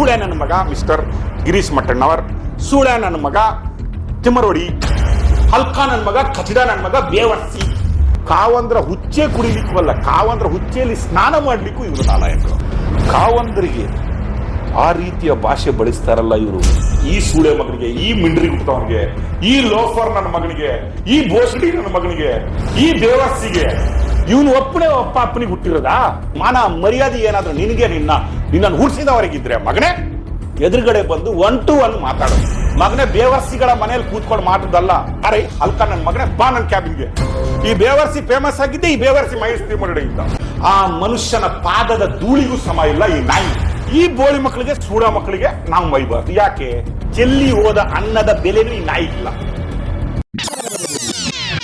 ಸೂಳೆ ನನ್ನ ಮಗ ಮಿಸ್ಟರ್ ಗಿರೀಶ್ ಮಟ್ಟಣ್ಣವರ್, ಸೂಳೆ ನನ್ನ ಮಗ ತಿಮ್ಮರೋಡಿ, ಹಲ್ಕಾ ನನ್ನ ಮಗ ಖಚಿಡ ನನ್ನ ಮಗ ಬೇವರ್ಸಿ. ಕಾವಂದ್ರ ಹುಚ್ಚೆ ಕುಡಿಲಿಕ್ಕೂ ಕಾವಂದ್ರ ಹುಚ್ಚೆಯಲ್ಲಿ ಸ್ನಾನ ಮಾಡ್ಲಿಕ್ಕೂ ಇವರು ನಾಲಾಯಕರು. ಕಾವಂದ್ರಿಗೆ ಆ ರೀತಿಯ ಭಾಷೆ ಬಳಸ್ತಾರಲ್ಲ ಇವರು. ಈ ಸೂಳೆ ಮಗನಿಗೆ, ಈ ಮಿಂಡ್ರಿ ಹುಟ್ಟವನಿಗೆ ಈ ಲೋಫರ್ ನನ್ನ ಮಗನಿಗೆ, ಈ ಬೋಸಡಿ ನನ್ನ ಮಗನಿಗೆ, ಈ ದೇವಸ್ಸಿಗೆ ಇವನು ಒಪ್ಪನೇ ಒಪ್ಪ ಅಪ್ಪನಿಗೆ ಹುಟ್ಟಿರೋದಾ? ಮಾನ, ಮರ್ಯಾದೆ ಏನಾದ್ರೂ ನಿನಗೆ ನಿನ್ನ, ನಿನ್ನನ್ನು ಹುಡ್ಸಿದವರೆಗಿದ್ರೆ ಮಗನೇ, ಎದುರುಗಡೆ ಬಂದು ಒನ್ ಟು ಒನ್ ಮಾತಾಡು. ಮಗನೇ ಬೇವರ್ಸಿಗಳ ಮನೇಲಿ ಕೂತ್ಕೊಂಡು ಮಾತದಲ್ಲ, ಅರೆ, ಅಲ್ಕ ನನ್ನ ಮಗನೇ ಬಾ ನನ್ನ ಕ್ಯಾಬಿನ್ಗೆ ಈ ಬೇವರ್ಸಿ ಫೇಮಸ್ ಆಗಿದ್ದೆ, ಈ ಬೇವರ್ಸಿ ಮಹೇಶ್ ತಿಮ್ಮರಡೆಯಿಂದ. ಆ ಮನುಷ್ಯನ ಪಾದದ ಧೂಳಿಗೂ ಸಮ ಇಲ್ಲ ಈ ನಾಯಿ. ಈ ಬೋಳಿ ಮಕ್ಕಳಿಗೆ, ಸೂಡ ಮಕ್ಕಳಿಗೆ ನಾವು ಮೈಬಾರ್ದು. ಯಾಕೆ? ಚೆಲ್ಲಿ ಹೋದ ಅನ್ನದ ಬೆಲೆನೂ ಈ ನಾಯಿಗಿಲ್ಲ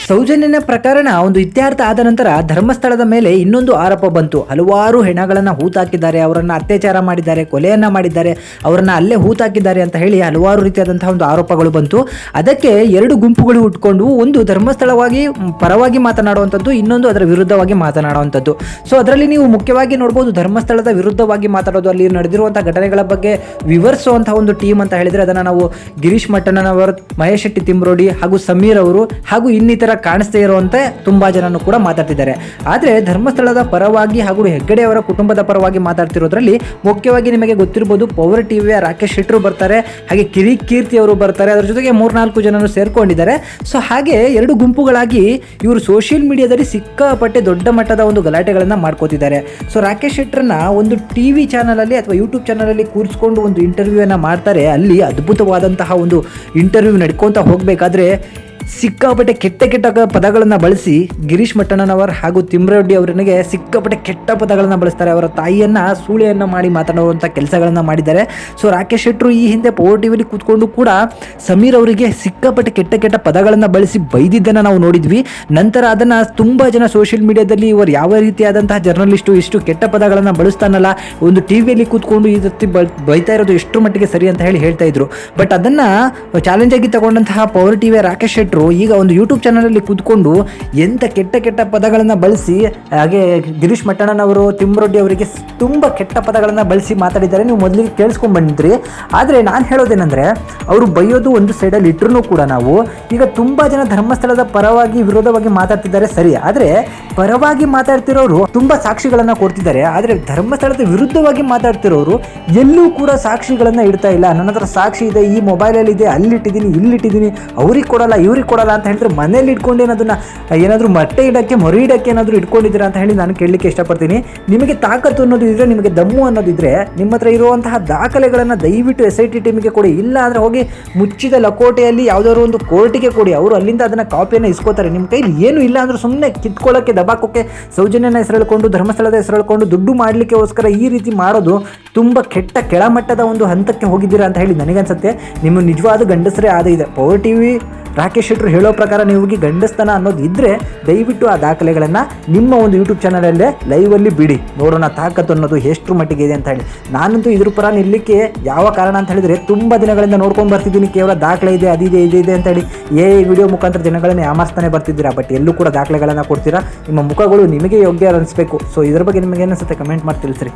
ಸೌಜನ್ಯನ ಪ್ರಕರಣ ಒಂದು ಇತ್ಯರ್ಥ ಆದ ನಂತರ ಧರ್ಮಸ್ಥಳದ ಮೇಲೆ ಇನ್ನೊಂದು ಆರೋಪ ಬಂತು. ಹಲವಾರು ಹೆಣಗಳನ್ನು ಹೂತಾಕಿದ್ದಾರೆ, ಅವರನ್ನ ಅತ್ಯಾಚಾರ ಮಾಡಿದ್ದಾರೆ, ಕೊಲೆಯನ್ನ ಮಾಡಿದ್ದಾರೆ, ಅವರನ್ನ ಅಲ್ಲೇ ಹೂತಾಕಿದ್ದಾರೆ ಅಂತ ಹೇಳಿ ಹಲವಾರು ರೀತಿಯಾದಂತಹ ಒಂದು ಆರೋಪಗಳು ಬಂತು. ಅದಕ್ಕೆ ಎರಡು ಗುಂಪುಗಳು ಹುಟ್ಕೊಂಡು ಒಂದು ಧರ್ಮಸ್ಥಳವಾಗಿ ಪರವಾಗಿ ಮಾತನಾಡುವಂಥದ್ದು, ಇನ್ನೊಂದು ಅದರ ವಿರುದ್ಧವಾಗಿ ಮಾತನಾಡುವಂಥದ್ದು. ಸೊ ಅದರಲ್ಲಿ ನೀವು ಮುಖ್ಯವಾಗಿ ನೋಡ್ಬೋದು, ಧರ್ಮಸ್ಥಳದ ವಿರುದ್ಧವಾಗಿ ಮಾತಾಡೋದು ಅಲ್ಲಿ ನಡೆದಿರುವಂತಹ ಘಟನೆಗಳ ಬಗ್ಗೆ ವಿವರಿಸುವಂತಹ ಒಂದು ಟೀಮ್ ಅಂತ ಹೇಳಿದ್ರೆ ಅದನ್ನ ನಾವು ಗಿರೀಶ್ ಮಟ್ಟಣ್ಣನವರ್, ಮಹೇಶ್ ಶೆಟ್ಟಿ ತಿಮ್ರೋಡಿ ಹಾಗೂ ಸಮೀರ್ ಅವರು ಹಾಗೂ ಇನ್ನಿತರ ಕಾಣಿಸ್ತಾ ಇರುವಂತೆ ತುಂಬಾ ಜನನು ಕೂಡ ಮಾತಾಡ್ತಿದ್ದಾರೆ. ಆದ್ರೆ ಧರ್ಮಸ್ಥಳದ ಪರವಾಗಿ ಹಾಗೂ ಹೆಗ್ಗಡೆ ಅವರ ಕುಟುಂಬದ ಪರವಾಗಿ ಮಾತಾಡ್ತಿರೋದ್ರಲ್ಲಿ ಮುಖ್ಯವಾಗಿ ನಿಮಗೆ ಗೊತ್ತಿರಬಹುದು ಪವರ್ ಟಿವಿಯ ರಾಕೇಶ್ ಶೆಟ್ಟರು ಬರ್ತಾರೆ, ಹಾಗೆ ಕಿರಿ ಕೀರ್ತಿ ಅವರು ಬರ್ತಾರೆ, ಅದರ ಜೊತೆಗೆ ಮೂರ್ನಾಲ್ಕು ಜನರು ಸೇರ್ಕೊಂಡಿದ್ದಾರೆ. ಸೊ ಹಾಗೆ ಎರಡು ಗುಂಪುಗಳಾಗಿ ಇವರು ಸೋಷಿಯಲ್ ಮೀಡಿಯಾದಲ್ಲಿ ಸಿಕ್ಕಾಪಟ್ಟೆ ದೊಡ್ಡ ಮಟ್ಟದ ಒಂದು ಗಲಾಟೆಗಳನ್ನು ಮಾಡ್ಕೋತಿದ್ದಾರೆ. ಸೊ ರಾಕೇಶ್ ಶೆಟ್ಟರನ್ನ ಒಂದು ಟಿವಿ ಚಾನಲ್ ಅಲ್ಲಿ ಅಥವಾ ಯೂಟ್ಯೂಬ್ ಚಾನಲಲ್ಲಿ ಕೂರಿಸ್ಕೊಂಡು ಒಂದು ಇಂಟರ್ವ್ಯೂ ಅನ್ನು ಮಾಡ್ತಾರೆ. ಅಲ್ಲಿ ಅದ್ಭುತವಾದಂತಹ ಒಂದು ಇಂಟರ್ವ್ಯೂ ನಡ್ಕೊತಾ ಹೋಗ್ಬೇಕಾದ್ರೆ ಸಿಕ್ಕಾಪಟ್ಟೆ ಕೆಟ್ಟ ಕೆಟ್ಟ ಪದಗಳನ್ನು ಬಳಸಿ ಗಿರೀಶ್ ಮಟ್ಟಣ್ಣನವರ್ ಹಾಗೂ ತಿಮ್ರೆಡ್ಡಿ ಅವರಿಗೆ ಸಿಕ್ಕಾಪಟ್ಟೆ ಕೆಟ್ಟ ಪದಗಳನ್ನು ಬಳಸ್ತಾರೆ. ಅವರ ತಾಯಿಯನ್ನು ಸೂಳೆಯನ್ನು ಮಾಡಿ ಮಾತನಾಡುವಂಥ ಕೆಲಸಗಳನ್ನು ಮಾಡಿದ್ದಾರೆ. ಸೊ ರಾಕೇಶ್ ಶೆಟ್ಟರು ಈ ಹಿಂದೆ ಪವರ್ ಟಿವಿಲಿ ಕೂತ್ಕೊಂಡು ಕೂಡ ಸಮೀರ್ ಅವರಿಗೆ ಸಿಕ್ಕಾಪಟ್ಟೆ ಕೆಟ್ಟ ಕೆಟ್ಟ ಪದಗಳನ್ನು ಬಳಸಿ ಬೈದಿದ್ದನ್ನು ನಾವು ನೋಡಿದ್ವಿ. ನಂತರ ಅದನ್ನು ತುಂಬ ಜನ ಸೋಷಿಯಲ್ ಮೀಡಿಯಾದಲ್ಲಿ ಇವರು ಯಾವ ರೀತಿಯಾದಂತಹ ಜರ್ನಲಿಸ್ಟು ಇಷ್ಟು ಕೆಟ್ಟ ಪದಗಳನ್ನು ಬಳಸ್ತಾನಲ್ಲ, ಒಂದು ಟಿವಿಯಲ್ಲಿ ಕೂತ್ಕೊಂಡು ಈ ರೀತಿ ಬೈತಾ ಇರೋದು ಎಷ್ಟು ಮಟ್ಟಿಗೆ ಸರಿ ಅಂತ ಹೇಳಿ ಹೇಳ್ತಾ ಇದ್ರು. ಬಟ್ ಅದನ್ನು ಚಾಲೆಂಜ್ ಆಗಿ ತಗೊಂಡಂತಹ ಪವರ್ ಟಿವಿಯ ರಾಕೇಶ್ ಶೆಟ್ರು ಈಗ ಒಂದು ಯೂಟ್ಯೂಬ್ ಚಾನಲಲ್ಲಿ ಕೂತ್ಕೊಂಡು ಎಂಥ ಕೆಟ್ಟ ಕೆಟ್ಟ ಪದಗಳನ್ನು ಬಳಸಿ, ಹಾಗೆ ಗಿರೀಶ್ ಮಟ್ಟಣ್ಣನವರು ತಿಮ್ಮರೊಡ್ಡಿ ಅವರಿಗೆ ತುಂಬ ಕೆಟ್ಟ ಪದಗಳನ್ನು ಬಳಸಿ ಮಾತಾಡಿದ್ದಾರೆ. ನೀವು ಮೊದಲಿಗೆ ಕೇಳಿಸ್ಕೊಂಡ್ ಆದರೆ ಆದ್ರೆ ನಾನು ಹೇಳೋದೇನೆಂದರೆ, ಅವರು ಬೈಯೋದು ಒಂದು ಸೈಡಲ್ಲಿ ಇಟ್ಟರೂ ಕೂಡ ನಾವು ಈಗ ತುಂಬಾ ಜನ ಧರ್ಮಸ್ಥಳದ ಪರವಾಗಿ ವಿರೋಧವಾಗಿ ಮಾತಾಡ್ತಿದ್ದಾರೆ ಸರಿ. ಆದರೆ ಪರವಾಗಿ ಮಾತಾಡ್ತಿರೋರು ತುಂಬಾ ಸಾಕ್ಷಿಗಳನ್ನು ಕೊಡ್ತಿದ್ದಾರೆ. ಆದರೆ ಧರ್ಮಸ್ಥಳದ ವಿರುದ್ಧವಾಗಿ ಮಾತಾಡ್ತಿರೋರು ಎಲ್ಲೂ ಕೂಡ ಸಾಕ್ಷಿಗಳನ್ನು ಇಡ್ತಾ ಇಲ್ಲ. ನನ್ನ ಹತ್ರ ಸಾಕ್ಷಿ ಇದೆ, ಈ ಮೊಬೈಲಲ್ಲಿ ಇದೆ, ಅಲ್ಲಿಟ್ಟಿದ್ದೀನಿ, ಇಲ್ಲಿಟ್ಟಿದ್ದೀನಿ, ಅವ್ರಿಗೆ ಕೊಡಲ್ಲ, ಇವ್ರಿಗೆ ಕೊಡಲ್ಲ ಅಂತ ಹೇಳಿದ್ರೆ ಮನೇಲಿ ಇಟ್ಕೊಂಡು ಅದನ್ನು, ಏನಾದರೂ ಮೊಟ್ಟೆ ಇಡಕ್ಕೆ, ಮೊರೆ ಇಡಕ್ಕೆ ಏನಾದರೂ ಇಟ್ಕೊಂಡಿದ್ದೀರಾ ಅಂತ ಹೇಳಿ ನಾನು ಕೇಳಲಿಕ್ಕೆ ಇಷ್ಟಪಡ್ತೀನಿ. ನಿಮಗೆ ತಾಕತ್ತು ಅನ್ನೋದು ಇದ್ದರೆ ನಿಮಗೆ ದಮ್ಮು ಅನ್ನೋದಿದ್ರೆ ನಿಮ್ಮ ಹತ್ರ ಇರುವಂತಹ ದಾಖಲೆಗಳನ್ನು ದಯವಿಟ್ಟು ಎಸ್ ಐ ಟಿ ಟೀಮಿಗೆ ಕೊಡಿ. ಇಲ್ಲ ಅಂದರೆ ಹೋಗಿ ಮುಚ್ಚಿದ ಲಕೋಟೆಯಲ್ಲಿ ಯಾವುದಾದ್ರು ಒಂದು ಕೋರ್ಟಿಗೆ ಕೊಡಿ. ಅವರು ಅಲ್ಲಿಂದ ಅದನ್ನು ಕಾಪಿಯನ್ನು ಇಸ್ಕೋತಾರೆ. ನಿಮ್ಮ ಕೈಲಿ ಏನು ಇಲ್ಲ ಅಂದರೂ ಸುಮ್ಮನೆ ಕಿತ್ಕೊಳ್ಳೋಕ್ಕೆ ದಬಾಕೋಕ್ಕೆ, ಸೌಜನ್ಯನ ಹೆಸರಳ್ಕೊಂಡು, ಧರ್ಮಸ್ಥಳದ ಹೆಸರು ಹೇಳ್ಕೊಂಡು ದುಡ್ಡು ಮಾಡಲಿಕ್ಕೋಸ್ಕರ ಈ ರೀತಿ ಮಾಡೋದು ತುಂಬ ಕೆಟ್ಟ, ಕೆಳಮಟ್ಟದ ಒಂದು ಹಂತಕ್ಕೆ ಹೋಗಿದ್ದೀರಾ ಅಂತ ಹೇಳಿ ನನಗನ್ಸುತ್ತೆ. ನಿಮ್ಮ ನಿಜವಾದ ಗಂಡಸರೇ ಆದ ಇದೆ. ಪವರ್ ಟಿವಿ ರಾಕೇಶ್ ಶೆಟ್ರು ಹೇಳೋ ಪ್ರಕಾರ ನಿಮಗೆ ಗಂಡಸ್ತನ ಅನ್ನೋದು ಇದ್ರೆ ದಯವಿಟ್ಟು ಆ ದಾಖಲೆಗಳನ್ನು ನಿಮ್ಮ ಒಂದು ಯೂಟ್ಯೂಬ್ ಚಾನಲಲ್ಲೇ ಲೈವಲ್ಲಿ ಬಿಡಿ. ನೋಡೋಣ ತಾಕತ್ತು ಅನ್ನೋದು ಎಷ್ಟು ಮಟ್ಟಿಗೆ ಇದೆ ಅಂತ ಹೇಳಿ. ನಾನಂತೂ ಇದ್ರ ಪರ ನಿಲ್ಲಕ್ಕೆ ಯಾವ ಕಾರಣ ಅಂತ ಹೇಳಿದರೆ ತುಂಬ ದಿನಗಳಿಂದ ನೋಡ್ಕೊಂಡು ಬರ್ತಿದ್ದೀನಿ. ಕೇವಲ ದಾಖಲೆ ಇದೆ ಅದಿದೆ ಇದೆ ಅಂತ ಹೇಳಿ ಏ ವಿಡಿಯೋ ಮುಖಾಂತರ ಜನಗಳನ್ನ ಯಾಮಾರಿಸ್ತಾನೆ ಬರ್ತಿದ್ದೀರಾ? ಬಟ್ ಎಲ್ಲೂ ಕೂಡ ದಾಖಲೆಗಳನ್ನು ಕೊಡ್ತೀರಾ? ನಿಮ್ಮ ಮುಖಗಳು ನಿಮಗೆ ಯೋಗ್ಯ ಅನಿಸ್ಬೇಕು. ಸೊ ಇದ್ರ ಬಗ್ಗೆ ನಿಮಗೆ ಏನಿಸುತ್ತೆ ಕಮೆಂಟ್ ಮಾಡಿ ತಿಳಿಸ್ರಿ.